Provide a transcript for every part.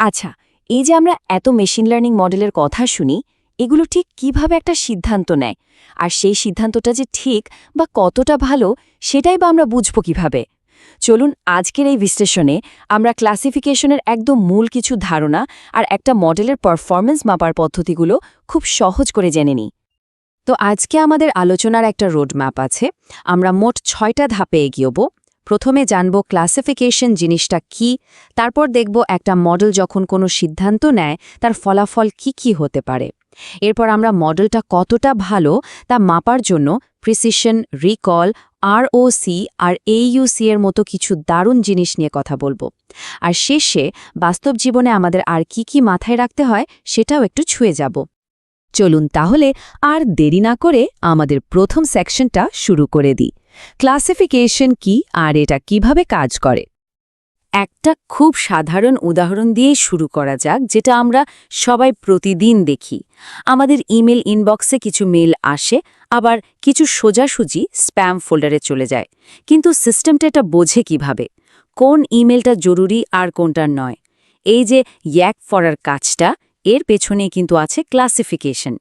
আচ্ছা এই যে আমরা এত মেশিন লার্নিং মডেলের কথা শুনি, এগুলো ঠিক কীভাবে একটা সিদ্ধান্ত নেয়? আর সেই সিদ্ধান্তটা যে ঠিক বা কতটা ভালো, সেটাই বা আমরা বুঝব কীভাবে? চলুন আজকের এই বিশ্লেষণে আমরা ক্লাসিফিকেশনের একদম মূল কিছু ধারণা আর একটা মডেলের পারফরমেন্স মাপার পদ্ধতিগুলো খুব সহজ করে জেনে নিই। তো আজকে আমাদের আলোচনার একটা রোডম্যাপ আছে। আমরা মোট ছয়টা ধাপে এগিয়েব প্রথমে জানব ক্লাসিফিকেশন জিনিসটা কি, তারপর দেখব একটা মডেল যখন কোনো সিদ্ধান্ত নেয়, তার ফলাফল কি কি হতে পারে। এরপর আমরা মডেলটা কতটা ভালো, তা মাপার জন্য প্রিসিশন, রিকল, আরওসি আর এইউসি এর মতো কিছু দারুণ জিনিস নিয়ে কথা বলব। আর শেষে বাস্তব জীবনে আমাদের আর কি কি মাথায় রাখতে হয়, সেটাও একটু ছুঁয়ে যাব। চলুন তাহলে আর দেরি না করে আমাদের প্রথম সেকশনটা শুরু করে দিই। ক্লাসিফিকেশন কি আর এটা কীভাবে কাজ করে? একটা খুব সাধারণ উদাহরণ দিয়েই শুরু করা যাক, যেটা আমরা সবাই প্রতিদিন দেখি। আমাদের ইমেল ইনবক্সে কিছু মেল আসে, আবার কিছু সোজাসুজি স্প্যাম ফোল্ডারে চলে যায়। কিন্তু সিস্টেমটা এটা বোঝে কীভাবে? কোন ইমেলটা জরুরি আর কোনটা নয়। এই যে ইয়াক ফরার কাজটা, এর পেছনে কিন্তু আছে ক্লাসিফিকেশন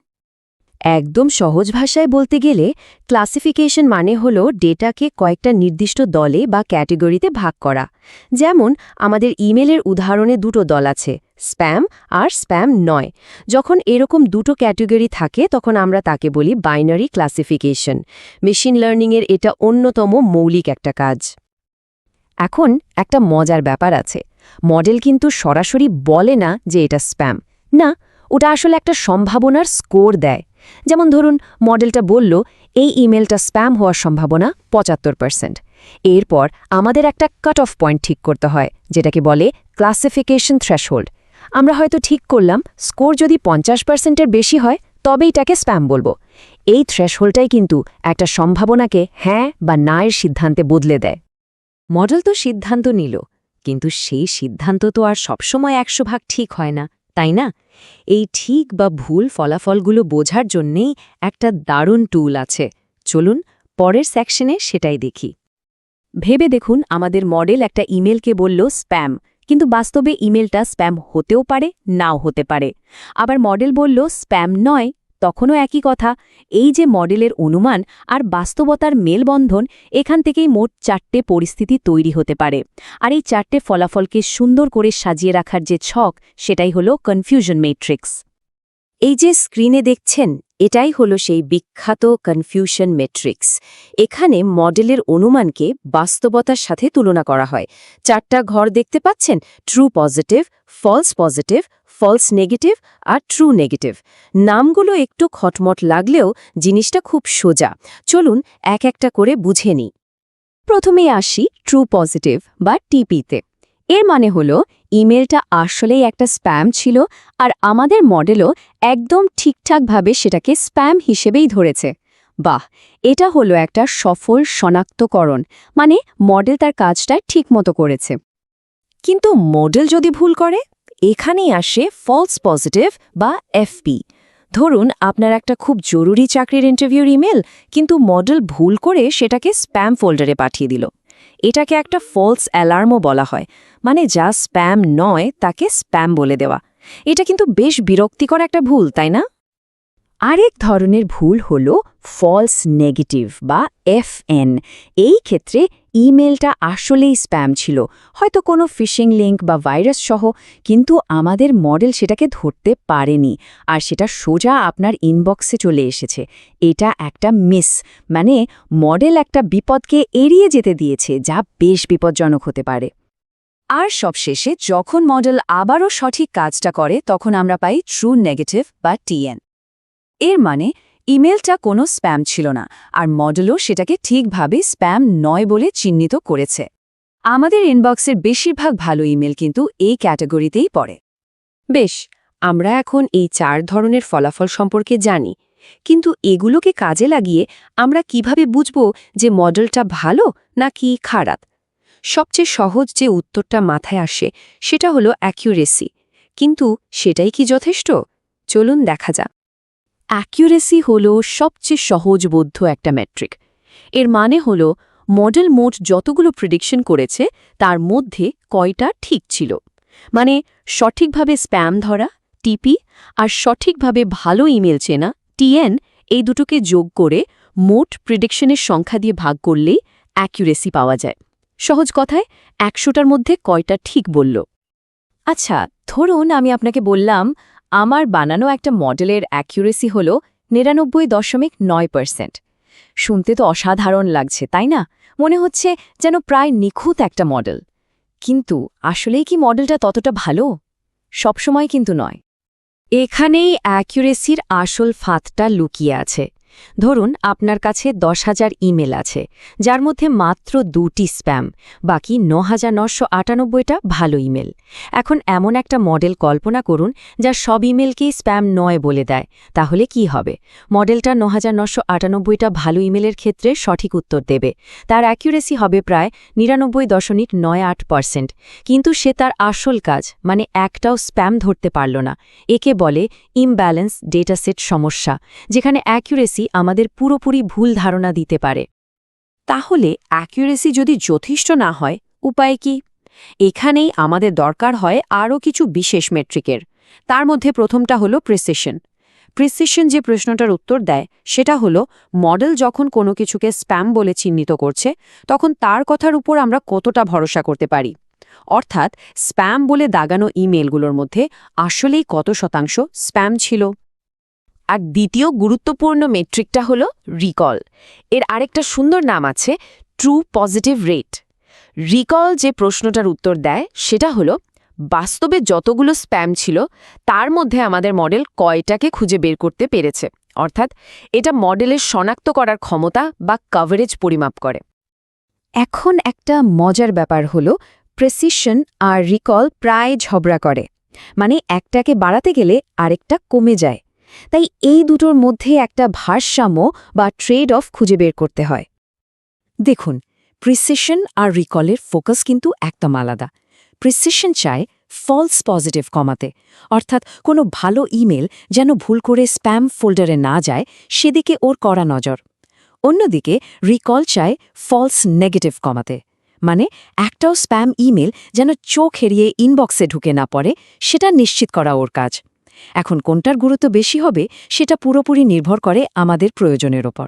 একদম সহজ ভাষায় বলতে গেলে ক্লাসিফিকেশন মানে হল ডেটাকে কয়েকটা নির্দিষ্ট দলে বা ক্যাটেগরিতে ভাগ করা। যেমন, আমাদের ইমেলের উদাহরণে দুটো দল আছে, স্প্যাম আর স্প্যাম নয়। যখন এরকম দুটো ক্যাটেগরি থাকে, তখন আমরা তাকে বলি বাইনারি ক্লাসিফিকেশন মেশিন লার্নিংয়ের এটা অন্যতম মৌলিক একটা কাজ। এখন একটা মজার ব্যাপার আছে। মডেল কিন্তু সরাসরি বলে না যে এটা স্প্যাম। না, ওটা আসলে একটা সম্ভাবনার স্কোর দেয়। যেমন ধরুন, মডেলটা বলল, এই ইমেলটা স্প্যাম হওয়ার সম্ভাবনা পঁচাত্তর পার্সেন্ট এরপর আমাদের একটা কাট অফ পয়েন্ট ঠিক করতে হয়, যেটাকে বলে ক্লাসিফিকেশন থ্রেশহোল্ড আমরা হয়তো ঠিক করলাম স্কোর যদি পঞ্চাশ পার্সেন্টের বেশি হয়, তবেই এটাকে স্প্যাম বলব। এই থ্রেশহোল্ডটাই কিন্তু একটা সম্ভাবনাকে হ্যাঁ বা না এর সিদ্ধান্তে বদলে দেয়। মডেল তো সিদ্ধান্ত নিল, কিন্তু সেই সিদ্ধান্ত তো আর সবসময় একশো ভাগ ঠিক হয় না। তাই না? এই ঠিক বা ভুল ফলাফলগুলো বোঝার জন্যেই একটা দারুণ টুল আছে। চলুন পরের সেকশনে সেটাই দেখি। ভেবে দেখুন, আমাদের মডেল একটা ইমেলকে বলল স্প্যাম কিন্তু বাস্তবে ইমেলটা স্প্যাম হতেও পারে, নাও হতে পারে। আবার মডেল বলল স্প্যাম নয় তখনও একই কথা, এই যে মডেলের অনুমান আর বাস্তবতার মেলবন্ধন, এখান থেকেই মোট চারটে পরিস্থিতি তৈরি হতে পারে। আর এই চারটে ফলাফলকে সুন্দর করে সাজিয়ে রাখার যে ছক, সেটাই হলো কনফিউশন মেট্রিক্স এই যে স্ক্রিনে দেখছেন, এটাই হলো সেই বিখ্যাত কনফিউশন মেট্রিক্স এখানে মডেলের অনুমানকে বাস্তবতার সাথে তুলনা করা হয়। চারটা ঘর দেখতে পাচ্ছেন? True positive false positive false negative আর ট্রু নেগেটিভ নামগুলো একটু খটমট লাগলেও জিনিসটা খুব সোজা। চলুন এক একটা করে বুঝে নিই। প্রথমে আসি ট্রু পজিটিভ বা টিপিতে এর মানে হলো, ইমেলটা আসলেই একটা স্প্যাম ছিল আর আমাদের মডেলও একদম ঠিকঠাকভাবে সেটাকে স্প্যাম হিসেবেই ধরেছে। বাহ! এটা হলো একটা সফল শনাক্তকরণ মানে মডেল তার কাজটা ঠিকমতো করেছে। কিন্তু মডেল যদি ভুল করে? এখানেই আসে ফলস পজিটিভ বা এফপি ধরুন, আপনার একটা খুব জরুরি চাকরির ইন্টারভিউর ইমেল কিন্তু মডেল ভুল করে সেটাকে স্প্যাম ফোল্ডারে পাঠিয়ে দিল। এটাকে একটা ফলস অ্যালার্মও বলা হয় মানে যা স্প্যাম নয়, তাকে স্প্যাম বলে দেওয়া। এটা কিন্তু বেশ বিরক্তিকর একটা ভুল, তাই না? আরেক ধরনের ভুল হল ফলস নেগেটিভ বা এফএন এই ক্ষেত্রে ইমেলটা আসলেই স্প্যাম ছিল। হয়তো কোনো ফিশিং লিঙ্ক বা ভাইরাস সহ, কিন্তু আমাদের মডেল সেটাকে ধরতে পারেনি। আর সেটা সোজা আপনার ইনবক্সে চলে এসেছে। এটা একটা মিস। মানে মডেল একটা বিপদকে এড়িয়ে যেতে দিয়েছে, যা বেশ বিপজ্জনক হতে পারে। আর সবশেষে, যখন মডেল আবারও সঠিক কাজটা করে, তখন আমরা পাই ট্রু নেগেটিভ বা টিএন এর মানে ইমেলটা কোনো স্প্যাম ছিল না, আর মডেলও সেটাকে ঠিকভাবে স্প্যাম নয় বলে চিহ্নিত করেছে। আমাদের ইনবক্সের বেশিরভাগ ভালো ইমেল কিন্তু এই ক্যাটাগরিতেই পড়ে। বেশ, আমরা এখন এই চার ধরনের ফলাফল সম্পর্কে জানি, কিন্তু এগুলোকে কাজে লাগিয়ে আমরা কীভাবে বুঝব যে মডেলটা ভালো নাকি খারাপ? সবচেয়ে সহজ যে উত্তরটা মাথায় আসে সেটা হলো অ্যাকিউরেসি, কিন্তু সেটাই কি যথেষ্ট? চলুন দেখা যাক। অ্যাকিউরেসি হল সবচেয়ে সহজবোধ্য একটা মেট্রিক এর মানে হল মডেল মোট যতগুলো প্রেডিকশন করেছে, তার মধ্যে কয়টা ঠিক ছিল? মানে সঠিকভাবে স্প্যাম ধরা টিপি আর সঠিকভাবে ভালো ইমেল চেনা টিএন এই দুটোকে যোগ করে মোট প্রিডিকশনের সংখ্যা দিয়ে ভাগ করলেই অ্যাকুরেসি পাওয়া যায়। সহজ কথায়, একশোটার মধ্যে কয়টা ঠিক বলল? আচ্ছা ধরুন আমি আপনাকে বললাম আমার বানানো একটা মডেলের অ্যাকিউরেসি হল নিরানব্বই দশমিক নয় পার্সেন্ট। শুনতে তো অসাধারণ লাগছে, তাই না? মনে হচ্ছে যেন প্রায় নিখুঁত একটা মডেল। কিন্তু আসলেই কি মডেলটা ততটা ভালো? সবসময় কিন্তু নয়। এখানেই অ্যাকিউরেসির আসল ফাঁদটা লুকিয়ে আছে। ধরুন, আপনার কাছে দশ হাজার ইমেল আছে, যার মধ্যে মাত্র দুটি স্প্যাম, বাকি ন হাজার নশো আটানব্বইটা ভালো ইমেল। এখন এমন একটা মডেল কল্পনা করুন, যা সব ইমেলকেই স্প্যাম নয় বলে দেয়। তাহলে কি হবে? মডেলটা ন হাজার নশো আটানব্বইটা ভালো ইমেলের ক্ষেত্রে সঠিক উত্তর দেবে। তার অ্যাকিউরেসি হবে প্রায় নিরানব্বই দশমিক নয় আট পার্সেন্ট। কিন্তু সে তার আসল কাজ মানে একটাও স্প্যাম ধরতে পারল না। একে বলে ইমব্যালেন্স ডেটাসেট সমস্যা, যেখানে অ্যাকিউরেসি আমাদের পুরোপুরি ভুল ধারণা দিতে পারে। তাহলে অ্যাকিউরেসি যদি যথেষ্ট না হয়, উপায় কি? এখানেই আমাদের দরকার হয় আরও কিছু বিশেষ মেট্রিকের। তার মধ্যে প্রথমটা হলো প্রিসিশন। প্রিসিশন যে প্রশ্নটার উত্তর দেয়, সেটা হলো, মডেল যখন কোনো কিছুকে স্প্যাম বলে চিহ্নিত করছে, তখন তার কথার উপর আমরা কতটা ভরসা করতে পারি? অর্থাৎ, স্প্যাম বলে দাগানো ইমেলগুলোর মধ্যে আসলেই কত শতাংশ স্প্যাম ছিল? আর দ্বিতীয় গুরুত্বপূর্ণ মেট্রিকটা হল রিকল এর আরেকটা সুন্দর নাম আছে ট্রু পজিটিভ রেট রিকল যে প্রশ্নটার উত্তর দেয় সেটা হলো, বাস্তবে যতগুলো স্প্যাম ছিল, তার মধ্যে আমাদের মডেল কয়টাকে খুঁজে বের করতে পেরেছে? অর্থাৎ এটা মডেলের শনাক্ত করার ক্ষমতা বা কভারেজ পরিমাপ করে। এখন একটা মজার ব্যাপার হলো প্রেসিশন আর রিকল প্রায় ঝগড়া করে। মানে একটাকে বাড়াতে গেলে আরেকটা কমে যায়। তাই এই দুটোর মধ্যে একটা ভারসাম্য বা ট্রেড অফ খুঁজে বের করতে হয়। দেখুন প্রিসিশন আর রিকলের ফোকাস কিন্তু একদম আলাদা। প্রিসিশন চায় ফলস পজিটিভ কমাতে, অর্থাৎ কোনো ভালো ইমেল যেন ভুল করে স্প্যাম ফোল্ডারে না যায়, সেদিকে ওর কড়া নজর। অন্যদিকে রিকল চায় ফলস নেগেটিভ কমাতে মানে একটাও স্প্যাম ইমেল যেন চোখ হেরিয়ে ইনবক্সে ঢুকে না পড়ে, সেটা নিশ্চিত করা ওর কাজ। এখন কোনটার গুরুত্ব বেশি হবে সেটা পুরোপুরি নির্ভর করে আমাদের প্রয়োজনের ওপর।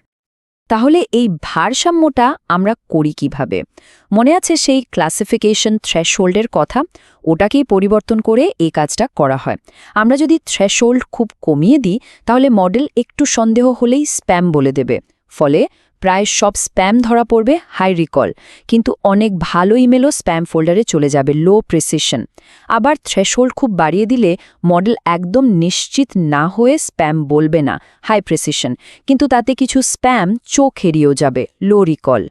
তাহলে এই ভারসাম্যটা আমরা করি কীভাবে? মনে আছে সেই ক্লাসিফিকেশন থ্রেশহোল্ডের কথা? ওটাকেই পরিবর্তন করে এই কাজটা করা হয়। আমরা যদি থ্রেশহোল্ড খুব কমিয়ে দিই, তাহলে মডেল একটু সন্দেহ হলেই স্প্যাম বলে দেবে। ফলে প্রায় সব স্প্যাম ধরা পড়বে হাই রিকল। কিন্তু অনেক ভালো ইমেলও স্প্যাম ফোল্ডারে চলে যাবে লো প্রেসিশন। আবার থ্রেশহোল্ড খুব বাড়িয়ে দিলে মডেল একদম নিশ্চিত না হয়ে স্প্যাম বলবে না, হাই প্রেসিশন। কিন্তু তাতে কিছু স্প্যাম চোখ এড়িয়েও যাবে, লো রিকল।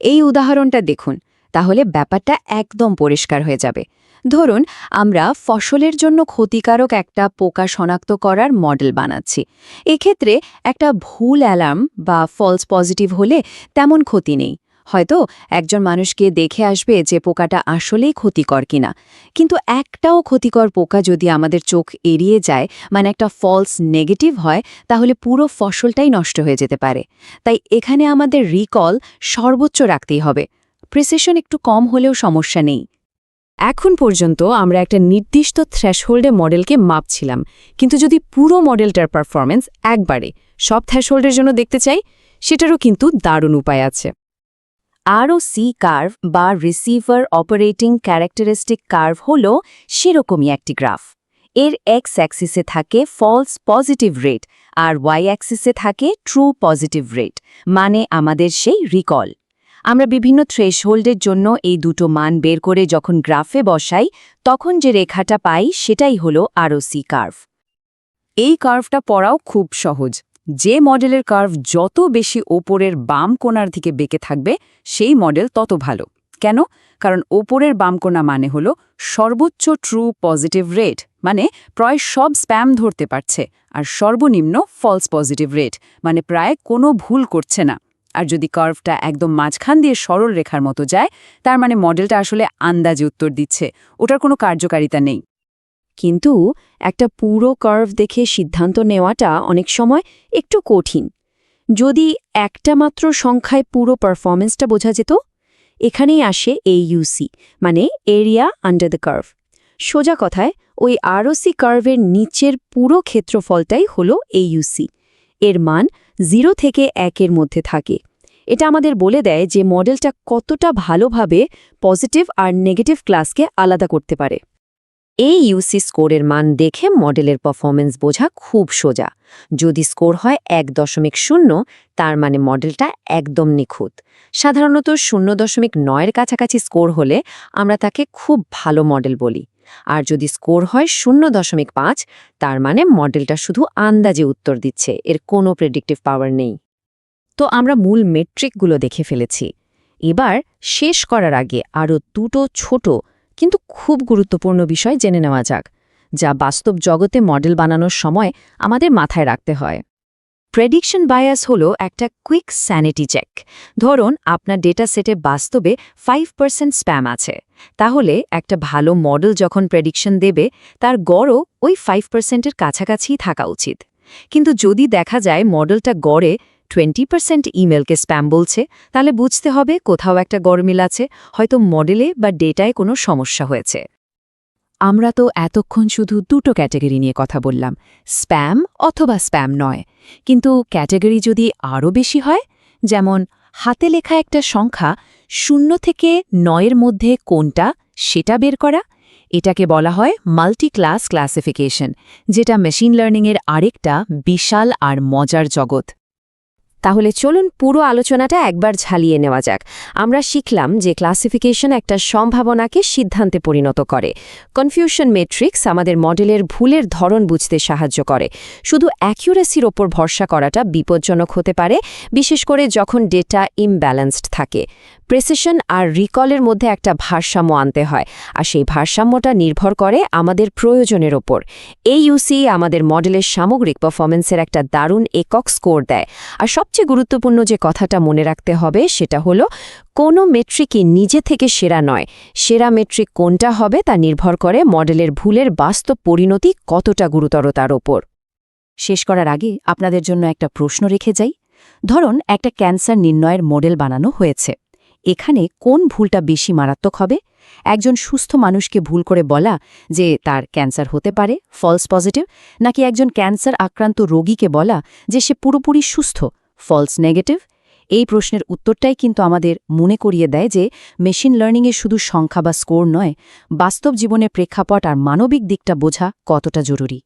এই উদাহরণটা দেখুন, তাহলে ব্যাপারটা একদম পরিষ্কার হয়ে যাবে। ধরুন, আমরা ফসলের জন্য ক্ষতিকারক একটা পোকা শনাক্ত করার মডেল বানাচ্ছি। এক্ষেত্রে একটা ভুল অ্যালার্ম বা ফলস পজিটিভ হলে তেমন ক্ষতি নেই। হয়তো একজন মানুষকে দেখে আসবে যে পোকাটা আসলেই ক্ষতিকর কিনা। কিন্তু একটাও ক্ষতিকর পোকা যদি আমাদের চোখ এড়িয়ে যায় মানে একটা ফলস নেগেটিভ হয়, তাহলে পুরো ফসলটাই নষ্ট হয়ে যেতে পারে। তাই এখানে আমাদের রিকল সর্বোচ্চ রাখতেই হবে। প্রিসেশন একটু কম হলেও সমস্যা নেই। এখন পর্যন্ত আমরা একটা নির্দিষ্ট থ্রেশহোল্ডে মডেলকে মাপছিলাম। কিন্তু যদি পুরো মডেলটার পারফরমেন্স একবারে সব থ্রেশহোল্ডের জন্য দেখতে চাই, সেটারও কিন্তু দারুণ উপায় আছে। আরও সি কার্ভ বা রিসিভার অপারেটিং ক্যারেক্টারিস্টিক কার্ভ হল সেরকমই একটি গ্রাফ এর এক্স অ্যাক্সিসে থাকে ফলস পজিটিভ রেট আর ওয়াই অ্যাক্সিসে থাকে ট্রু পজিটিভ রেট মানে আমাদের সেই রিকল আমরা বিভিন্ন থ্রেশহোল্ডের জন্য এই দুটো মান বের করে যখন গ্রাফে বসাই, তখন যে রেখাটা পাই সেটাই হল আরওসি কার্ভ এই কার্ভটা পড়াও খুব সহজ। যে মডেলের কার্ভ যত বেশি ওপরের বাম কোণার দিকে বেঁকে থাকবে, সেই মডেল তত ভালো। কেন? কারণ ওপরের বাম কোণা মানে হল সর্বোচ্চ ট্রু পজিটিভ রেট মানে প্রায় সব স্প্যাম ধরতে পারছে, আর সর্বনিম্ন ফলস পজিটিভ রেট মানে প্রায় কোনো ভুল করছে না। আর যদি কার্ভটা একদম মাঝখান দিয়ে সরল রেখার মতো যায়, তার মানে মডেলটা আসলে আন্দাজে উত্তর দিচ্ছে। ওটার কোনো কার্যকারিতা নেই। কিন্তু একটা পুরো কার্ভ দেখে সিদ্ধান্ত নেওয়াটা অনেক সময় একটু কঠিন। যদি একটা মাত্র সংখ্যায় পুরো পারফরমেন্সটা বোঝা যেত, এখানেই আসে এই ইউসি মানে এরিয়া আন্ডার দ্য কার্ভ সোজা কথায়, ওই আরওসি কার্ভের নিচের পুরো ক্ষেত্রফলটাই হলো এইউসি এর মান জিরো থেকে একের মধ্যে থাকে। এটা আমাদের বলে দেয় যে মডেলটা কতটা ভালোভাবে পজিটিভ আর নেগেটিভ ক্লাসকে আলাদা করতে পারে। এই ইউসি স্কোরের মান দেখে মডেলের পারফরমেন্স বোঝা খুব সোজা। যদি স্কোর হয় এক দশমিক শূন্য, তার মানে মডেলটা একদম নিখুঁত। সাধারণত শূন্য দশমিক নয়ের কাছাকাছি স্কোর হলে আমরা তাকে খুব ভালো মডেল বলি। আর যদি স্কোর হয় শূন্য দশমিক পাঁচ, তার মানে মডেলটা শুধু আন্দাজে উত্তর দিচ্ছে, এর কোনো প্রেডিক্টিভ পাওয়ার নেই। তো আমরা মূল মেট্রিকগুলো দেখে ফেলেছি। এবার শেষ করার আগে আরও দুটো ছোট, কিন্তু খুব গুরুত্বপূর্ণ বিষয় জেনে নেওয়া যাক, যা বাস্তব জগতে মডেল বানানোর সময় আমাদের মাথায় রাখতে হয়। প্রেডিকশন বায়াস হলো একটা কুইক স্যানিটি চেক ধরুন, আপনার ডেটা সেটে বাস্তবে ফাইভ পার্সেন্ট স্প্যাম আছে। তাহলে একটা ভালো মডেল যখন প্রেডিকশন দেবে, তার গড়ও ওই ফাইভ পার্সেন্টের কাছাকাছিই থাকা উচিত। কিন্তু যদি দেখা যায় মডেলটা গড়ে টোয়েন্টি পার্সেন্ট ইমেলকে স্প্যাম বলছে, তাহলে বুঝতে হবে কোথাও একটা গরমিল আছে, হয়তো মডেলে বা ডেটায় কোনো সমস্যা হয়েছে। আমরা তো এতক্ষণ শুধু দুটো ক্যাটাগরি নিয়ে কথা বললাম, স্প্যাম অথবা স্প্যাম নয়। কিন্তু ক্যাটাগরি যদি আরও বেশি হয়, যেমন হাতে লেখা একটা সংখ্যা শূন্য থেকে নয়ের মধ্যে কোনটা সেটা বের করা, এটাকে বলা হয় মাল্টি ক্লাস ক্লাসিফিকেশন যেটা মেশিন লার্নিংয়ের আরেকটা বিশাল আর মজার জগৎ। তাহলে চলুন পুরো আলোচনাটা একবার ঝালিয়ে নেওয়া যাক। আমরা শিখলাম যে ক্লাসিফিকেশন একটা সম্ভাবনাকে সিদ্ধান্তে পরিণত করে। কনফিউশন মেট্রিক্স আমাদের মডেলের ভুলের ধরন বুঝতে সাহায্য করে। শুধু অ্যাকিউরেসির ওপর ভরসা করাটা বিপজ্জনক হতে পারে, বিশেষ করে যখন ডেটা ইমব্যালেন্সড থাকে। প্রেসেশন আর রিকলের মধ্যে একটা ভারসাম্য আনতে হয়, আর সেই ভারসাম্যটা নির্ভর করে আমাদের প্রয়োজনের ওপর। এই ইউসি আমাদের মডেলের সামগ্রিক পারফরমেন্সের একটা দারুণ একক স্কোর দেয়, আর সবচেয়ে গুরুত্বপূর্ণ যে কথাটা মনে রাখতে হবে সেটা হলো, কোনো মেট্রিকই নিজে থেকে সেরা নয়। সেরা মেট্রিক কোনটা হবে তা নির্ভর করে মডেলের ভুলের বাস্তব পরিণতি কতটা গুরুতর তার ওপর। শেষ করার আগে আপনাদের জন্য একটা প্রশ্ন রেখে যাই। ধরুন, একটা ক্যান্সার নির্ণয়ের মডেল বানানো হয়েছে। এখানে কোন ভুলটা বেশি মারাত্মক হবে? একজন সুস্থ মানুষকে ভুল করে বলা যে তার ক্যান্সার হতে পারে ফলস পজিটিভ নাকি একজন ক্যান্সার আক্রান্ত রোগীকে বলা যে সে পুরোপুরি সুস্থ? ফলস নেগেটিভ এই প্রশ্নের উত্তরটাই কিন্তু আমাদের মনে করিয়ে দেয় যে মেশিন লার্নিংয়ে শুধু সংখ্যা বা স্কোর নয়, বাস্তব জীবনের প্রেক্ষাপট আর মানবিক দিকটা বোঝা কতটা জরুরি।